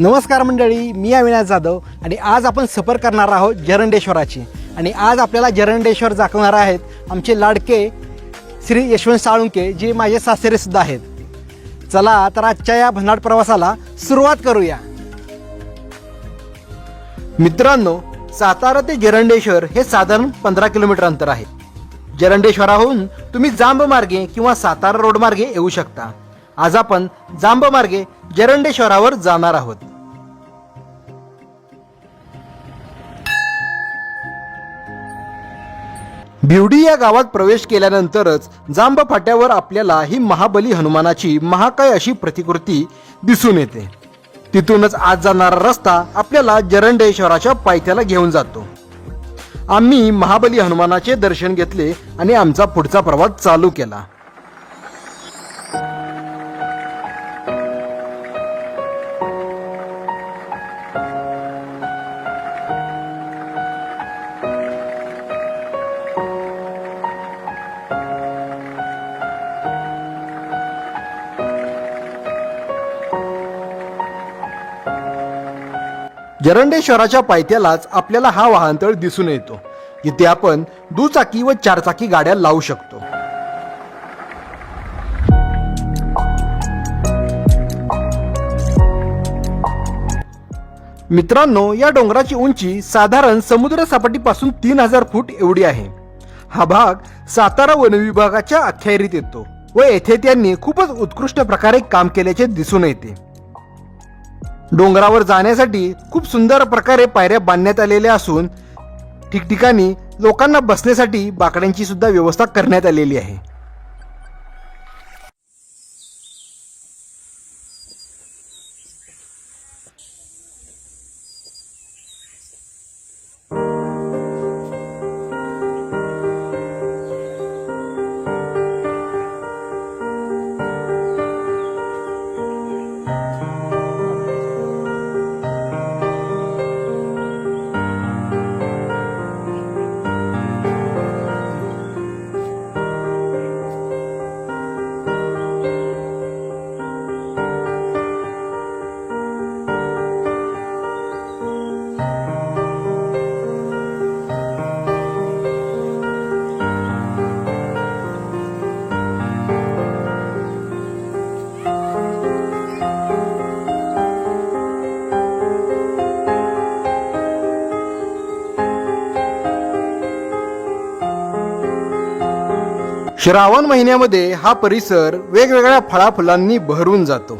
नमस्कार मंडळी मी अविनाश जाधव आणि आज आपण सफर करणार आहोत जरंडेश्वराची. आणि आज आपल्याला जरंडेश्वर दाखवणार आहेत आमचे लाडके श्री यशवंत साळुंके जे माझे सासरेसुद्धा आहेत. चला तर आजच्या या भन्नाट प्रवासाला सुरुवात करूया. मित्रांनो सातारा ते जरंडेश्वर हे साधारण पंधरा किलोमीटर अंतर आहे. जरंडेश्वराहून तुम्ही जांब मार्गे किंवा सातारा रोड मार्गे येऊ शकता. आज आपण जांब मार्गे जरंडेश्वरावर जाणार आहोत. भिवडी या गावात प्रवेश केल्यानंतरच जांब फाट्यावर आपल्याला ही महाबली हनुमानाची महाकाय अशी प्रतिकृती दिसून येते. तिथूनच आज जाणारा रस्ता आपल्याला जरंडेश्वराच्या पायथ्याला घेऊन जातो. आम्ही महाबली हनुमानाचे दर्शन घेतले आणि आमचा पुढचा प्रवास चालू केला. जरंडेश्वराच्या पायथ्यालाच आपल्याला हा वाहनतळ दिसून येतो. इथे आपण दुचाकी व चारचाकी गाड्या लावू शकतो. मित्रांनो या डोंगराची उंची साधारण समुद्र सपाटीपासून तीन हजार फूट एवढी आहे. हा भाग सातारा वन विभागाच्या अखत्यारीत येतो व येथे त्यांनी खूपच उत्कृष्ट प्रकारे काम केल्याचे दिसून येते. डोंगरावर जाण्यासाठी खूप सुंदर प्रकारे पायऱ्या बांधण्यात आलेल्या असून ठिकठिकाणी लोकांना बसण्यासाठी बाकड्यांची सुद्धा व्यवस्था करण्यात आलेली आहे. श्रावण महिन्यामध्ये हा परिसर वेगवेगळ्या फळाफुलांनी बहरून जातो.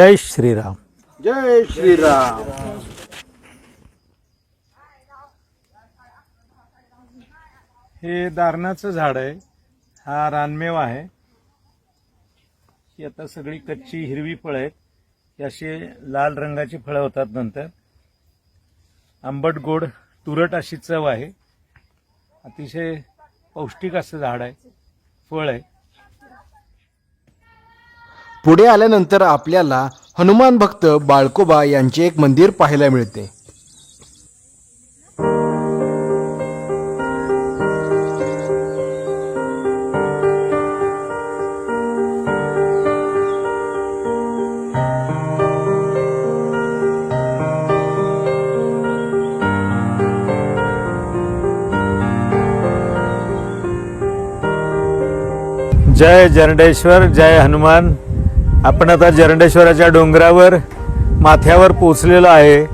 जय श्रीराम. जय श्रीराम. हे दारणाचं झाड आहे. हा रानमेवा आहे. ही आता सगळी कच्ची हिरवी फळं आहेत. ही अशी लाल रंगाची फळं होतात नंतर. आंबट गोड तुरट अशी चव आहे. अतिशय पौष्टिक असं झाड आहे. फळ आहे. पुढे आल्यानंतर आपल्याला हनुमान भक्त बाळकोबा यांचे एक मंदिर पाहायला मिळते. जय जरडेश्वर जय हनुमान. आपण आता जरंडेश्वराच्या डोंगरावर माथ्यावर पोचलेलो आहे.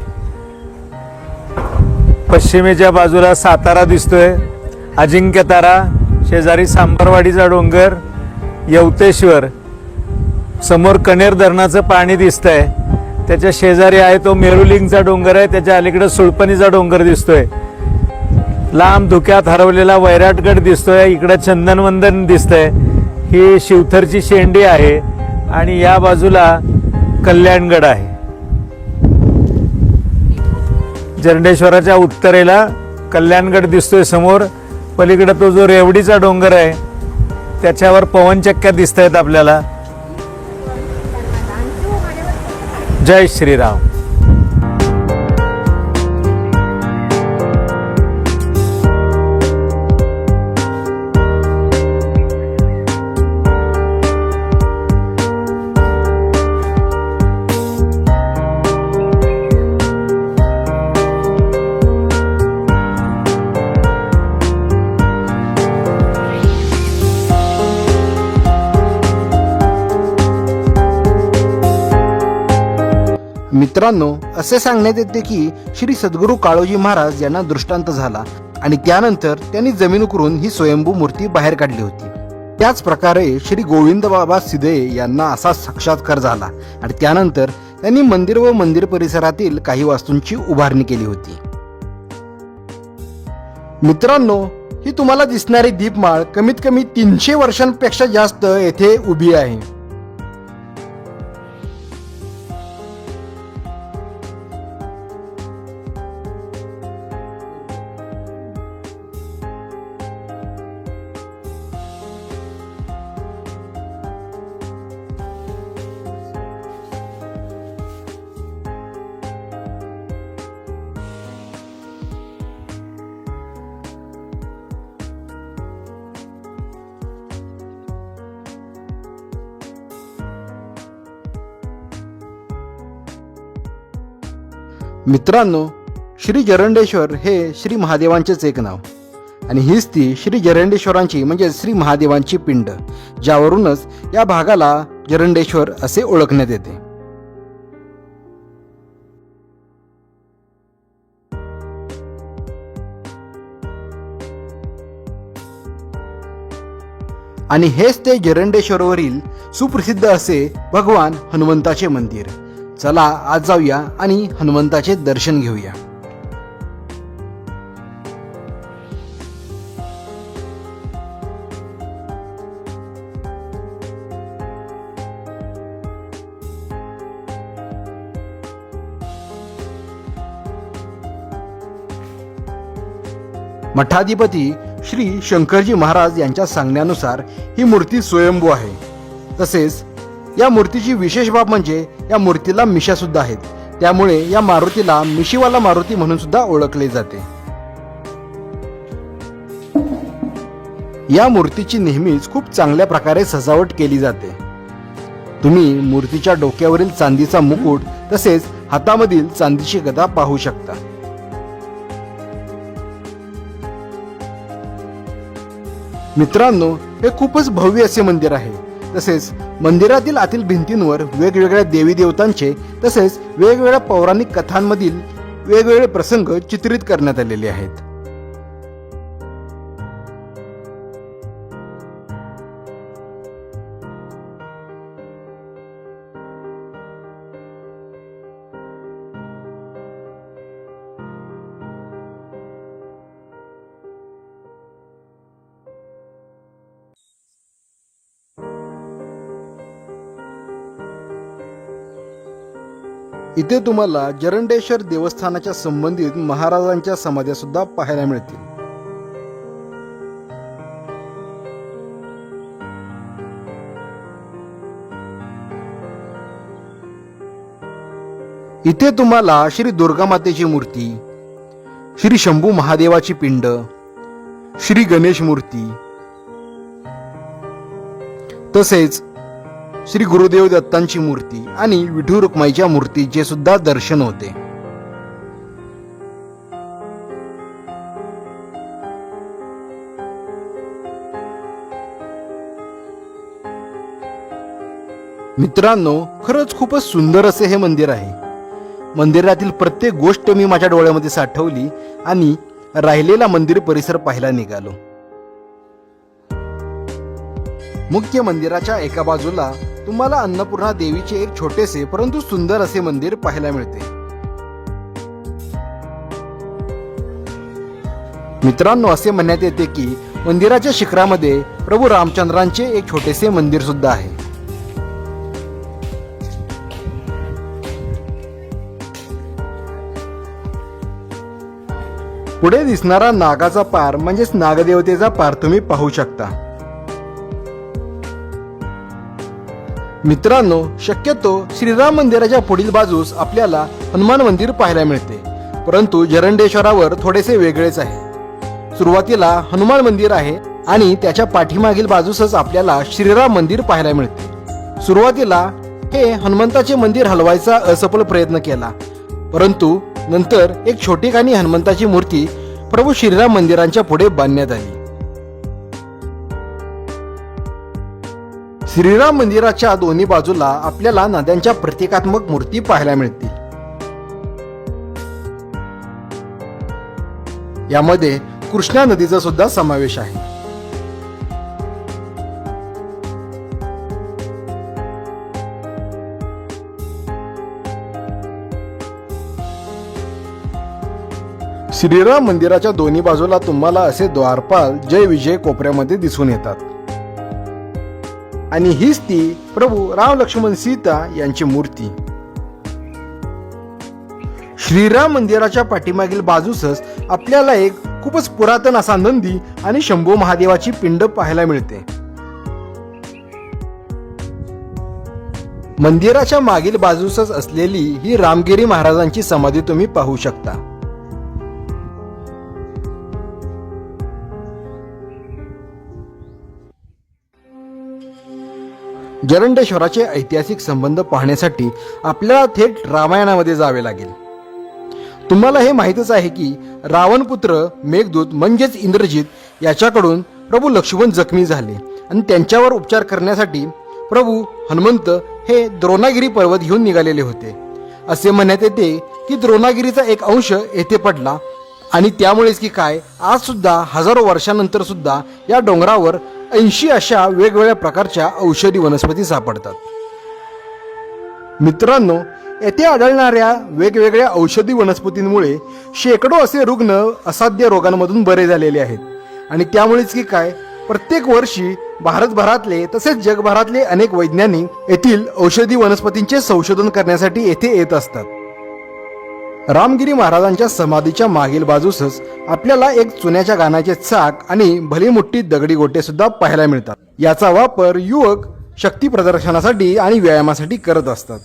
पश्चिमेच्या बाजूला सातारा दिसतोय. अजिंक्य तारा शेजारी सांबरवाडीचा डोंगर यवतेश्वर. समोर कनेर धरणाचं पाणी दिसतंय. त्याच्या शेजारी आहे तो मेरुलिंगचा डोंगर आहे. त्याच्या अलीकडे सुळपणीचा डोंगर दिसतोय. लांब धुक्यात हरवलेला वैराटगड दिसतोय. इकडं चंदनवंदन दिसतंय. ही शिवथरची शेंडी आहे. आणि या बाजूला कल्याणगड आहे. जरंडेश्वराच्या उत्तरेला कल्याणगड दिसतोय समोर. पलीकडे तो जो रेवडीचा डोंगर आहे त्याच्यावर पवनचक्क्या दिसत आहेत आपल्याला. जय श्रीराम. मित्रांनो असे सांगण्यात येते की श्री सद्गुरू काळोजी महाराज यांना दृष्टांत झाला आणि त्यानंतर त्यांनी जमीन उकरून ही स्वयंभू मूर्ती बाहेर काढली होती. त्याच प्रकारे श्री गोविंद बाबा सिधे यांना असा साक्षात्कार झाला आणि त्यानंतर त्यांनी मंदिर व मंदिर परिसरातील काही वास्तूंची उभारणी केली होती. मित्रांनो ही तुम्हाला दिसणारी दीपमाळ कमीत कमी तीनशे वर्षांपेक्षा जास्त येथे उभी आहे. मित्रांनो श्री जरंडेश्वर हे श्री महादेवांचेच एक नाव. आणि हीच ती श्री जरंडेश्वरांची म्हणजे श्री महादेवांची पिंड ज्यावरूनच या भागाला जरंडेश्वर असे ओळखण्यात येते. आणि हेच ते जरंडेश्वरवरील सुप्रसिद्ध असे भगवान हनुमंताचे मंदिर. चला आज जाऊया आणि हनुमंताचे दर्शन घेऊया. मठाधिपती श्री शंकरजी महाराज यांच्या सांगण्यानुसार ही मूर्ती स्वयंभू आहे. तसेच या मूर्तीची विशेष बाब म्हणजे या मूर्तीला मिशा सुद्धा आहेत. त्यामुळे या मारुतीला मिशीवाला मारुती म्हणून सुद्धा ओळखले जाते. या मूर्तीची नेहमीच खूप चांगल्या प्रकारे सजावट केली जाते. तुम्ही मूर्तीच्या डोक्यावरील चांदीचा मुकुट तसेच हातामधील चांदीची गदा पाहू शकता. मित्रांनो हे खूपच भव्य असे मंदिर आहे. तसेच मंदिरातील आतील भिंतींवर वेगवेगळ्या देवी देवतांचे तसेच वेगवेगळ्या पौराणिक कथांमधील वेगवेगळे प्रसंग चित्रित करण्यात आलेले आहेत. इथे तुम्हाला जरंडेश्वर देवस्थानाच्या संबंधित महाराजांच्या समाध्या सुद्धा पाहायला मिळतील. इथे तुम्हाला श्री दुर्गा मातेची मूर्ती श्री शंभू महादेवाची पिंड श्री गणेश मूर्ती तसेच श्री गुरुदेव दत्तांची मूर्ती आणि विठू रुक्माईच्या मूर्तीचे सुद्धा दर्शन होते. मित्रांनो खरंच खूपच सुंदर असे हे मंदिर आहे. मंदिरातील प्रत्येक गोष्ट मी माझ्या डोळ्यामध्ये साठवली आणि राहिलेला मंदिर परिसर पाहायला निघालो. मुख्य मंदिराच्या एका बाजूला तुम्हाला अन्नपूर्णा देवीचे एक छोटेसे परंतु सुंदर असे मंदिर पाहायला मिळते. मित्रांनो असे म्हणण्यात येते की मंदिराच्या शिखरामध्ये प्रभू रामचंद्रांचे एक छोटेसे मंदिर सुद्धा आहे. पुढे दिसणारा नागाचा पार म्हणजेच नागदेवतेचा पार तुम्ही पाहू शकता. मित्रांनो शक्यतो श्रीराम मंदिराच्या पुढील बाजूस आपल्याला हनुमान मंदिर पाहायला मिळते. परंतु जरंडेश्वरावर थोडेसे वेगळेच आहे. सुरुवातीला हनुमान मंदिर आहे आणि त्याच्या पाठीमागील बाजूसच आपल्याला श्रीराम मंदिर पाहायला मिळते. सुरुवातीला हे हनुमंताचे मंदिर हलवायचा असफल प्रयत्न केला. परंतु नंतर एक छोटीखानी हनुमंताची मूर्ती प्रभू श्रीराम मंदिरांच्या पुढे बांधण्यात आली. श्रीराम मंदिराच्या दोन्ही बाजूला आपल्याला नद्यांच्या प्रतिकात्मक मूर्ती पाहायला मिळतील. यामध्ये कृष्णा नदीचा सुद्धा समावेश आहे. श्रीराम मंदिराच्या दोन्ही बाजूला तुम्हाला असे द्वारपाल जय विजय कोपऱ्यामध्ये दिसून येतात. आणि हीच ती प्रभू राम लक्ष्मण सीता यांची मूर्ती. श्रीराम मंदिराच्या पाठीमागील बाजूसच आपल्याला एक खूपच पुरातन असा नंदी आणि शंभू महादेवाची पिंड पाहायला मिळते. मंदिराच्या मागील बाजूसच असलेली ही रामगिरी महाराजांची समाधी तुम्ही पाहू शकता. जरंडेश्वराचे ऐतिहासिक संबंध पाहण्यासाठी आपल्याला थेट रामायणामध्ये जावे लागेल. तुम्हाला हे माहीतच आहे की रावणपुत्र मेघदूत म्हणजेच इंद्रजित याच्याकडून प्रभू लक्ष्मण जखमी झाले आणि त्यांच्यावर उपचार करण्यासाठी प्रभू हनुमंत हे द्रोणागिरी पर्वत घेऊन निघालेले होते. असे म्हणण्यात येते की द्रोणागिरीचा एक अंश येथे पडला आणि त्यामुळेच की काय आज सुद्धा हजारो वर्षानंतर सुद्धा या डोंगरावर ऐंशी अशा वेगवेगळ्या प्रकारच्या औषधी वनस्पती सापडतात. मित्रांनो येथे आढळणाऱ्या वेगवेगळ्या औषधी वनस्पतींमुळे शेकडो असे रुग्ण असाध्य रोगांमधून बरे झालेले आहेत. आणि त्यामुळेच की काय प्रत्येक वर्षी भारतभरातले तसेच जगभरातले अनेक वैज्ञानिक येथील औषधी वनस्पतींचे संशोधन करण्यासाठी येथे येत असतात. रामगिरी महाराजांच्या समाधीच्या मागील बाजूसच आपल्याला एक चुन्याच्या गाण्याचे चाक आणि भली मोठी दगडी गोटे सुद्धा पाहायला मिळतात. याचा वापर युवक शक्ती प्रदर्शनासाठी आणि व्यायामासाठी करत असतात.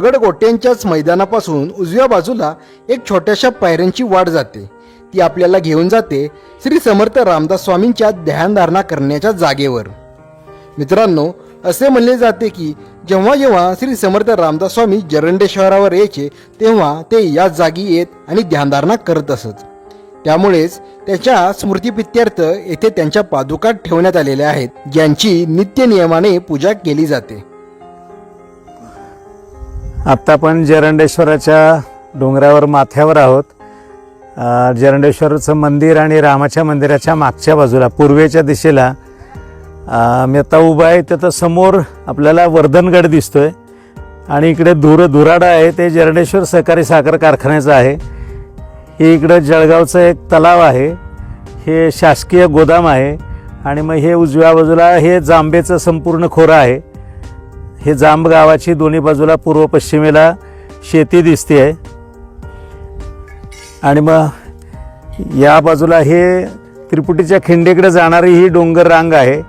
दगडगोट्यांच्याच मैदानापासून उजव्या बाजूला एक छोट्याशा पायऱ्यांची वाट जाते. ती आपल्याला घेऊन जाते श्री समर्थ रामदास स्वामींच्या ध्यानधारणा करण्याच्या जागेवर. मित्रांनो असे म्हणले जाते की जेव्हा जेव्हा श्री समर्थ रामदास स्वामी जरंडेश्वरावर यायचे तेव्हा ते या जागी येत आणि ध्यानधारणा करत असत. त्यामुळेच त्याच्या स्मृतीपित्यर्थ येथे त्यांच्या पादुका ठेवण्यात आलेल्या आहेत ज्यांची नित्य नियमाने पूजा केली जाते. आत्ता आपण जरंडेश्वराच्या डोंगरावर माथ्यावर आहोत. जरंडेश्वरचं मंदिर आणि रामाच्या मंदिराच्या मागच्या बाजूला पूर्वेच्या दिशेला. मी आता उभा आहे त्याचं समोर आपल्याला वर्धनगड दिसतोय. आणि इकडे धुर धुराडा आहे ते जरंडेश्वर सहकारी साखर कारखान्याचं आहे. हे इकडं जळगावचं एक तलाव आहे. हे शासकीय गोदाम आहे. आणि मग हे उजव्या बाजूला हे जांबेचं संपूर्ण खोरं आहे. हे जांब गावाची दोन्ही बाजूला पूर्व पश्चिमेला शेती दिसते आहे. आणि मग या बाजूला हे त्रिपुटीच्या खिंडीकडे जाणारी ही डोंगर रांग आहे.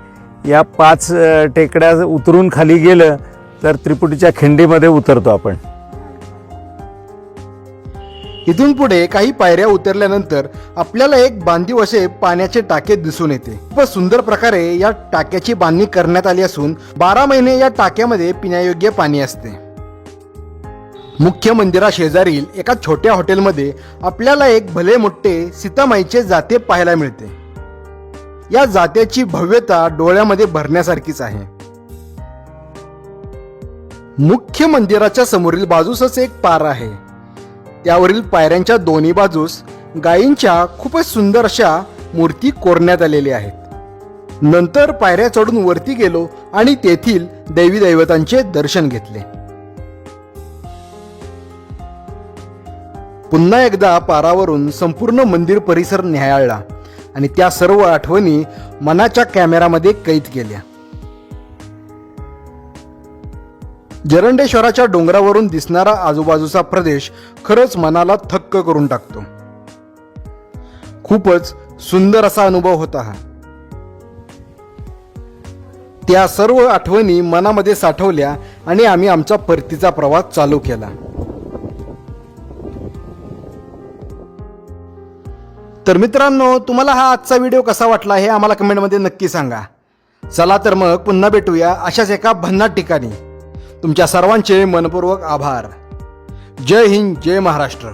या पाच टेकड्या उतरून खाली गेलं तर त्रिपुटीच्या खिंडीमध्ये उतरतो आपण. इथून पुढे काही पायऱ्या उतरल्यानंतर आपल्याला एक बांधीव असे पाण्याचे टाके दिसून येते. खूप सुंदर प्रकारे या टाक्याची बांधणी करण्यात आली असून बारा महिने या टाक्यामध्ये पिण्यायोग्य पाणी असते. मुख्य मंदिरा शेजारील एका छोट्या हॉटेलमध्ये आपल्याला एक भले मोठे सीतामाईचे जाते पाहायला मिळते. या जात्याची भव्यता डोळ्यामध्ये भरण्यासारखीच आहे. मुख्य मंदिराच्या समोरील बाजूसच एक पार आहे. त्यावरील पायऱ्यांच्या दोन्ही बाजूस गायींच्या खूपच सुंदर अशा मूर्ती कोरण्यात आलेल्या आहेत. नंतर पायऱ्या चढून वरती गेलो आणि तेथील देवी दैवतांचे दर्शन घेतले. पुन्हा एकदा पारावरून संपूर्ण मंदिर परिसर न्यायाळला आणि त्या सर्व आठवणी मनाच्या कॅमेरामध्ये कैद केल्या. जरंडेश्वराच्या डोंगरावरून दिसणारा आजूबाजूचा प्रदेश खरंच मनाला थक्क करून टाकतो. खूपच सुंदर असा अनुभव होता हा. त्या सर्व आठवणी मनामध्ये साठवल्या आणि आम्ही आमचा परतीचा प्रवास चालू केला. तर मित्रांनो तुम्हाला हा आजचा व्हिडिओ कसा वाटला हे आम्हाला कमेंटमध्ये नक्की सांगा. चला तर मग पुन्हा भेटूया अशाच एका भन्नाट ठिकाणी. तुमच्या सर्वांचे मनपूर्वक आभार. जय हिंद जय महाराष्ट्र.